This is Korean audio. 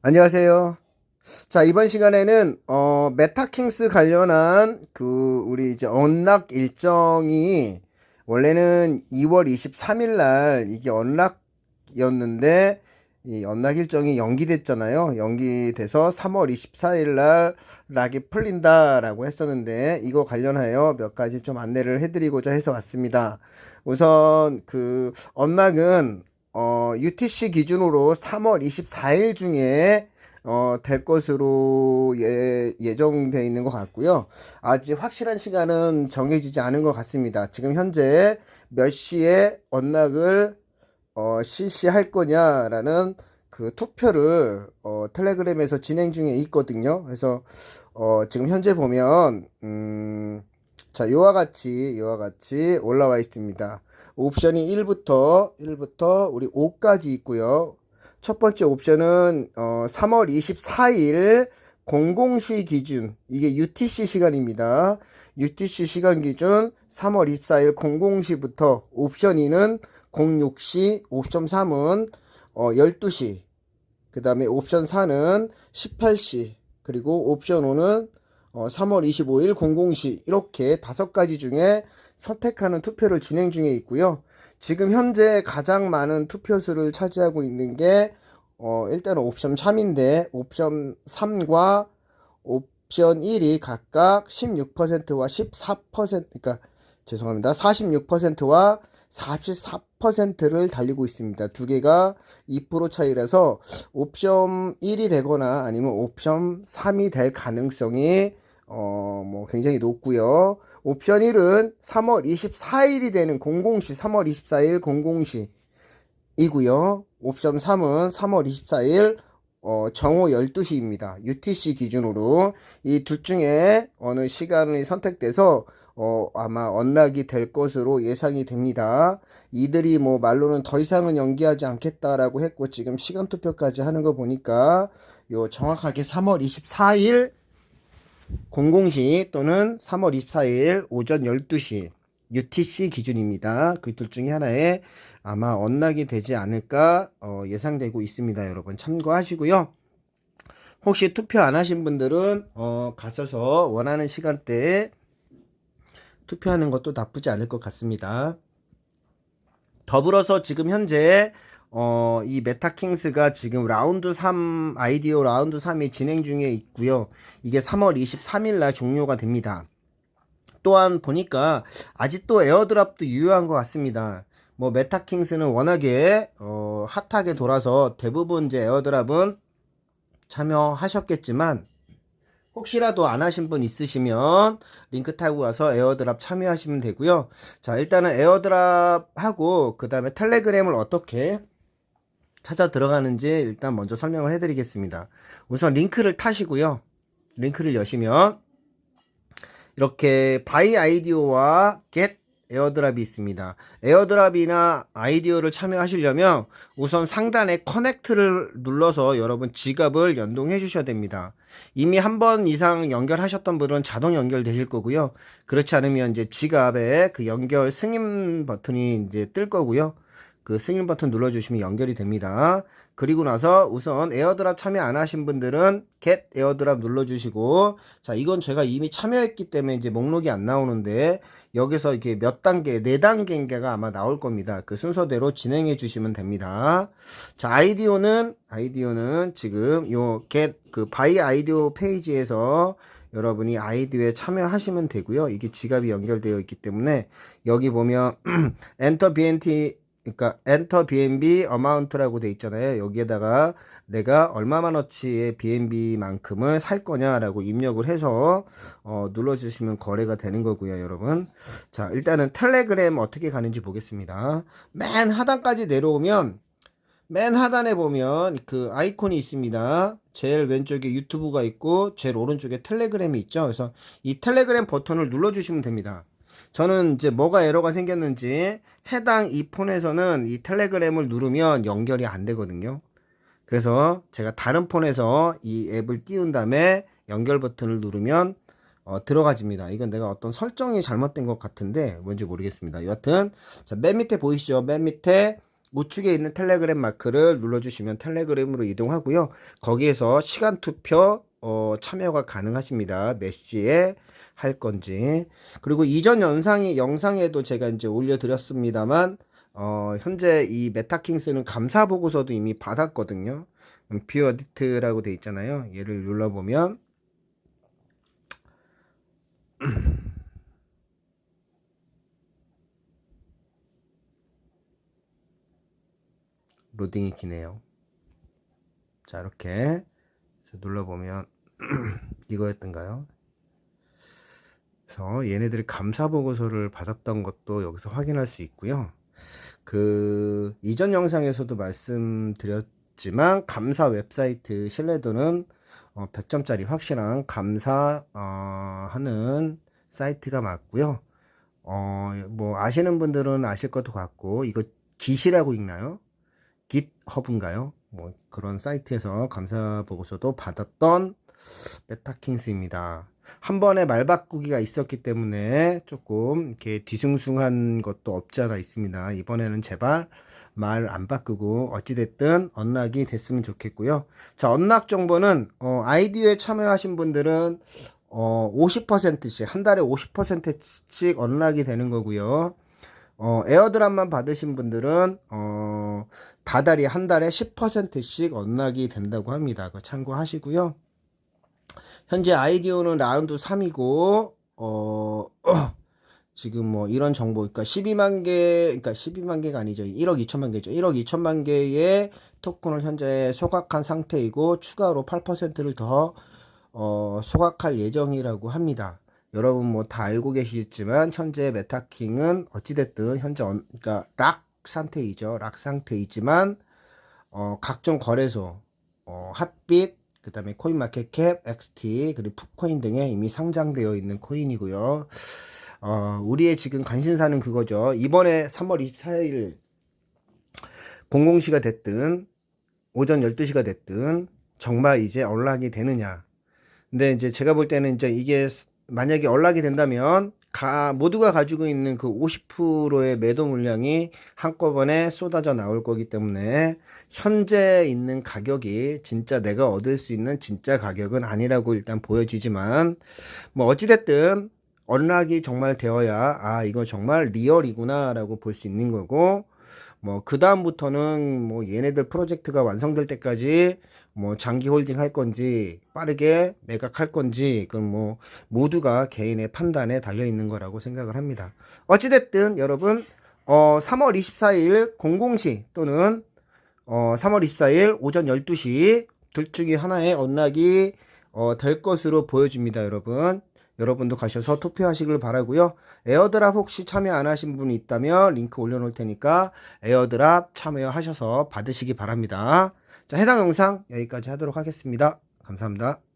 안녕하세요. 자, 이번 시간에는, 어, 메타킹스 관련한 그, 우리 이제 언락 일정이 원래는 2월 23일 날 이게 언락이었는데, 이 언락 일정이 연기됐잖아요. 연기돼서 3월 24일 날 락이 풀린다라고 했었는데, 이거 관련하여 몇 가지 좀 안내를 해드리고자 해서 왔습니다. 우선 그, 언락은 어, UTC 기준으로 3월 24일 중에 어, 될 것으로 예, 예정되어 있는 것 같고요. 아직 확실한 시간은 정해지지 않은 것 같습니다. 지금 현재 몇 시에 언락을 어, 실시할 거냐라는 그 투표를 어, 텔레그램에서 진행 중에 있거든요. 그래서 어, 지금 현재 보면 음, 자, 요와 같이 요와 같이 올라와 있습니다. 옵션이 1부터 1부터 우리 5까지 있고요. 첫 번째 옵션은 어, 3월 24일 00시 기준 이게 UTC 시간입니다. UTC 시간 기준 3월 24일 00시부터 옵션 2는 06시, 옵션 3은 어, 12시, 그 다음에 옵션 4는 18시, 그리고 옵션 5는 어, 3월 25일 00시 이렇게 다섯 가지 중에 선택하는 투표를 진행 중에 있고요. 지금 현재 가장 많은 투표수를 차지하고 있는 게 어, 일단은 옵션 3인데 옵션 3과 옵션 1이 각각 16%와 14% 그러니까 죄송합니다. 46%와 44%를 달리고 있습니다. 두 개가 2% 차이라서 옵션 1이 되거나 아니면 옵션 3이 될 가능성이 어, 뭐 굉장히 높고요. 옵션 1은 3월 24일이 되는 00시 3월 24일 00시 이고요. 옵션 3은 3월 24일 어, 정오 12시입니다. UTC 기준으로 이 둘 중에 어느 시간이 선택돼서 어, 아마 언락이 될 것으로 예상이 됩니다. 이들이 뭐 말로는 더 이상은 연기하지 않겠다라고 했고 지금 시간 투표까지 하는 거 보니까 요 정확하게 3월 24일 00시 또는 3월 24일 오전 12시 UTC 기준입니다. 그 둘 중에 하나에 아마 언락이 되지 않을까 어, 예상되고 있습니다. 여러분 참고하시고요. 혹시 투표 안 하신 분들은 어, 가셔서 원하는 시간대에 투표하는 것도 나쁘지 않을 것 같습니다. 더불어서 지금 현재 어, 이 메타킹스가 지금 라운드 3 아이디어 라운드 3이 진행 중에 있고요. 이게 3월 23일 날 종료가 됩니다. 또한 보니까 아직도 에어드랍도 유효한 것 같습니다. 뭐 메타킹스는 워낙에 어, 핫하게 돌아서 대부분 이제 에어드랍은 참여하셨겠지만 혹시라도 안 하신 분 있으시면 링크 타고 가서 에어드랍 참여하시면 되고요. 자, 일단은 에어드랍 하고 그 다음에 텔레그램을 어떻게 찾아 들어가는지 일단 먼저 설명을 해 드리겠습니다. 우선 링크를 타시고요. 링크를 여시면 이렇게 바이 아이디어와 get 에어드랍이 있습니다. 에어드랍이나 아이디어를 참여하시려면 우선 상단에 커넥트를 눌러서 여러분 지갑을 연동해 주셔야 됩니다. 이미 한 번 이상 연결하셨던 분은 자동 연결되실 거고요. 그렇지 않으면 이제 지갑에 그 연결 승인 버튼이 이제 뜰 거고요. 그 승인 버튼 눌러주시면 연결이 됩니다. 그리고 나서 우선 에어드랍 참여 안 하신 분들은 get 에어드랍 눌러주시고 자 이건 제가 이미 참여했기 때문에 이제 목록이 안 나오는데 여기서 이렇게 몇 단계 네 단계인가가 아마 나올 겁니다. 그 순서대로 진행해 주시면 됩니다. 자 아이디오는 아이디오는 지금 요 get 그 바이 아이디오 페이지에서 여러분이 아이디어에 참여하시면 되고요. 이게 지갑이 연결되어 있기 때문에 여기 보면 엔터 BNT 그러니까 엔터 BNB 어마운트라고 돼 있잖아요. 여기에다가 내가 얼마만 어치의 BNB만큼을 살 거냐라고 입력을 해서 어, 눌러주시면 거래가 되는 거고요, 여러분. 자, 일단은 텔레그램 어떻게 가는지 보겠습니다. 맨 하단까지 내려오면 맨 하단에 보면 그 아이콘이 있습니다. 제일 왼쪽에 유튜브가 있고 제일 오른쪽에 텔레그램이 있죠. 그래서 이 텔레그램 버튼을 눌러주시면 됩니다. 저는 이제 뭐가 에러가 생겼는지 해당 이 폰에서는 이 텔레그램을 누르면 연결이 안 되거든요. 그래서 제가 다른 폰에서 이 앱을 띄운 다음에 연결 버튼을 누르면 어, 들어가집니다. 이건 내가 어떤 설정이 잘못된 것 같은데 뭔지 모르겠습니다. 여하튼 자, 맨 밑에 보이시죠? 맨 밑에 우측에 있는 텔레그램 마크를 눌러주시면 텔레그램으로 이동하고요. 거기에서 시간 투표 어, 참여가 가능하십니다. 몇 시에 할 건지. 그리고 이전 영상이 영상에도 제가 이제 올려드렸습니다만 어, 현재 이 메타킹스는 감사 보고서도 이미 받았거든요. 뷰 어디트라고 돼 있잖아요. 얘를 눌러보면 로딩이 기네요. 자, 이렇게 눌러보면 이거였던가요? 그래서 얘네들이 감사 보고서를 받았던 것도 여기서 확인할 수 있고요. 그 이전 영상에서도 말씀드렸지만 감사 웹사이트 신뢰도는 어, 100점짜리 확실한 감사 어, 하는 사이트가 맞고요. 어, 뭐 아시는 분들은 아실 것도 같고 이거 깃이라고 읽나요? 깃허브인가요? 뭐 그런 사이트에서 감사 보고서도 받았던 메타킹스입니다. 한 번에 말 바꾸기가 있었기 때문에 조금 이렇게 뒤숭숭한 것도 없지 않아 있습니다. 이번에는 제발 말 안 바꾸고 어찌됐든 언락이 됐으면 좋겠고요. 자, 언락 정보는 어, 아이디어에 참여하신 분들은 어, 50%씩 한 달에 50%씩 언락이 되는 거고요. 어, 에어드랍만 받으신 분들은 어, 다달이 한 달에 10%씩 언락이 된다고 합니다. 그 참고하시고요. 현재 아이디어는 라운드 3이고 어 지금 뭐 이런 정보 그러니까 12만 개 그러니까 12만 개가 아니죠. 1억 2천만 개죠. 1억 2천만 개의 토큰을 현재 소각한 상태이고 추가로 8%를 더 어, 소각할 예정이라고 합니다. 여러분 뭐 다 알고 계시겠지만 현재 메타킹은 어찌됐든 현재 언, 그러니까 락 상태이죠. 락 상태이지만 어, 각종 거래소 어, 핫빛 그 다음에 코인마켓캡, XT, 그리고 푸코인 등에 이미 상장되어 있는 코인이고요. 어, 우리의 지금 관심사는 그거죠. 이번에 3월 24일 00시가 됐든 오전 12시가 됐든 정말 이제 언락이 되느냐. 근데 이제 제가 볼 때는 이제 이게 만약에 언락이 된다면 가, 모두가 가지고 있는 그 50%의 매도 물량이 한꺼번에 쏟아져 나올 거기 때문에 현재 있는 가격이 진짜 내가 얻을 수 있는 진짜 가격은 아니라고 일단 보여지지만 뭐 어찌됐든 언락이 정말 되어야 아 이거 정말 리얼이구나 라고 볼 수 있는 거고 뭐 그 다음부터는 뭐 얘네들 프로젝트가 완성될 때까지 뭐 장기 홀딩 할 건지 빠르게 매각할 건지 그건 뭐 모두가 개인의 판단에 달려 있는 거라고 생각을 합니다. 어찌됐든 여러분 어 3월 24일 00시 또는 어 3월 24일 오전 12시 둘 중에 하나의 언락이 어, 될 것으로 보여집니다, 여러분. 여러분도 가셔서 투표하시길 바라고요. 에어드랍 혹시 참여 안 하신 분이 있다면 링크 올려놓을 테니까 에어드랍 참여하셔서 받으시기 바랍니다. 자, 해당 영상 여기까지 하도록 하겠습니다. 감사합니다.